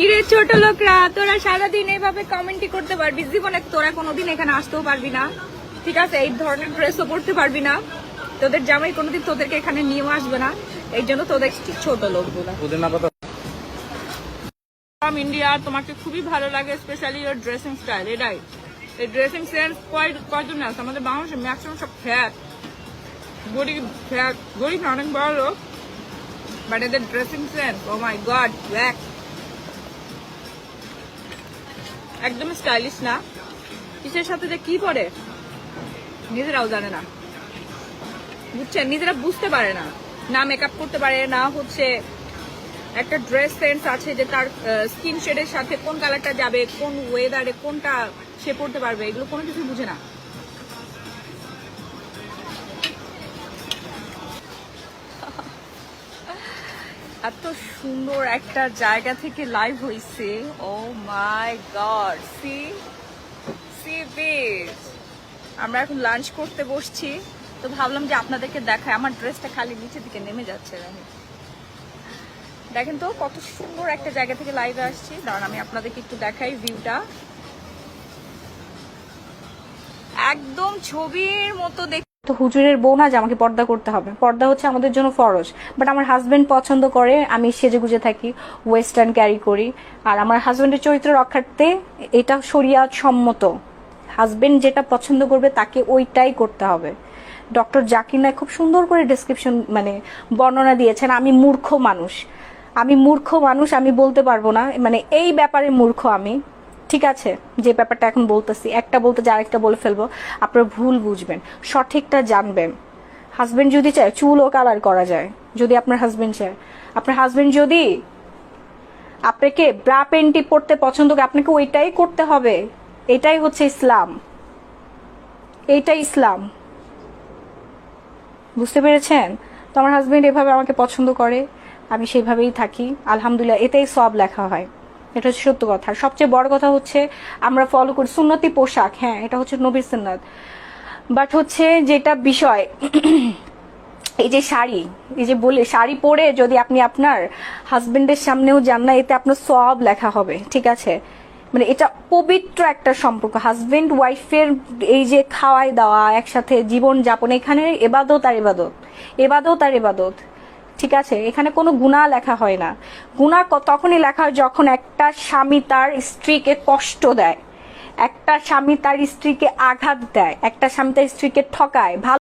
কিরে ছোট লোকরা তোরা সারাদিন এইভাবে কমেন্টই করতে পারবি। জীবনে তোরা কোনোদিন এখানে আসতেও পারবি না। ঠিক আছে? এই ধরনের ড্রেসও পরতে পারবি না। তোদের জামাই কোনোদিন তোদেরকে এখানে নিয়েও আসবে না। এই জন্য তোদের ছোট লোকগুলো। ইন্ডিয়া তোমাকে খুবই ভালো লাগে স্পেশালি ওর ড্রেসিং স্টাইল এটাই। এই ড্রেসিং সেন্স কয় কয়জন আছে? আমাদের বাংলাদেশে ম্যাক্সিমাম সব ফ্যাট গরিব ফ্যাট গরিব অনেক বড় লোক। বাট এদের dressing sense oh my god black একদম স্টাইলিশ না। কিসের সাথে যে কি পরে? নিজেরাও জানে না। বুঝছেন? নিজেরা বুঝতে পারে না। না মেকআপ করতে পারে, না হচ্ছে একটা ড্রেস সেন্স আছে যে তার স্কিন শেডের সাথে কোন কালারটা যাবে, কোন ওয়েদারে কোনটা সে পড়তে পারবে, এগুলো কোনো কিছু বুঝে না। এত সুন্দর একটা জায়গা থেকে লাইভ হইছে। ও my god sea sea beach আমরা এখন লাঞ্চ করতে বসছি। তো ভাবলাম যে আপনাদেরকে দেখায় আমার ড্রেসটা খালি নিচের দিকে নেমে যাচ্ছে দেখেন দেখেন তো, কত সুন্দর একটা জায়গা থেকে লাইভে আসছি। দাঁড়ান, আমি আপনাদেরকে একটু দেখাই ভিউটা একদম ছবির মতো দেখ তো হুজুরের বউ না যে আমাকে পর্দা করতে হবে। পর্দা হচ্ছে আমাদের জন্য ফরজ। বাট আমার হাজবেন্ড পছন্দ করে, আমি সেজে গুজে থাকি ওয়েস্টার্ন ক্যারি করি। আর আমার হাজবেন্ডের চরিত্র রক্ষার্থে এটা শরিয়াত সম্মত। হাজবেন্ড যেটা পছন্দ করবে তাকে ওইটাই করতে হবে। ডক্টর জাকির নায়ক খুব সুন্দর করে ডেসক্রিপশন মানে বর্ণনা দিয়েছেন, আমি মূর্খ মানুষ। আমি মূর্খ মানুষ, আমি বলতে পারব না। মানে এই ব্যাপারে মূর্খ আমি। ঠিক আছে, যে ব্যাপারটা এখন বলতেছি, একটা বলতে যে আরেকটা বলে ফেলব, আপনারা ভুল বুঝবেন, সঠিকটা জানবেন। হাজবেন্ড যদি চায়, চুলও কালার করা যায়, যদি আপনার হাজবেন্ড চায়। আপনার হাজবেন্ড যদি আপনাকে ব্রা পেন্টি পড়তে পছন্দ করে, আপনাকে ওইটাই করতে হবে। এটাই হচ্ছে ইসলাম। এইটাই ইসলাম। বুঝতে পেরেছেন? তো আমার হাজবেন্ড এভাবে আমাকে পছন্দ করে, আমি সেইভাবেই থাকি। আলহামদুলিল্লাহ, এতেই সব লেখা হয়। এটা হচ্ছে সত্য কথা। সবচেয়ে বড় কথা হচ্ছে আমরা ফলো করি সুন্নতি পোশাক। হ্যাঁ এটা হচ্ছে নবীর সুন্নাত। বাট হচ্ছে যেটা বিষয়, এই যে শাড়ি, এই যে বলে, শাড়ি পরে যদি আপনি আপনার হাজবেন্ডের সামনেও যান না, এতে আপনার সব লেখা হবে, ঠিক আছে? মানে এটা পবিত্র একটা সম্পর্ক। হাজবেন্ড ওয়াইফের এই যে খাওয়াই দাওয়া, একসাথে জীবন যাপন এখানে এবাদত আর এবাদত। এবাদত আর এবাদত। ঠিক আছে, এখানে কোনো গুণা লেখা হয় না। গুণা তখনই লেখা হয় যখন একটা স্বামী তার স্ত্রীকে কষ্ট দেয়। একটা স্বামী তার স্ত্রীকে আঘাত দেয়। একটা স্বামী তার স্ত্রীকে ঠকায়। ভালো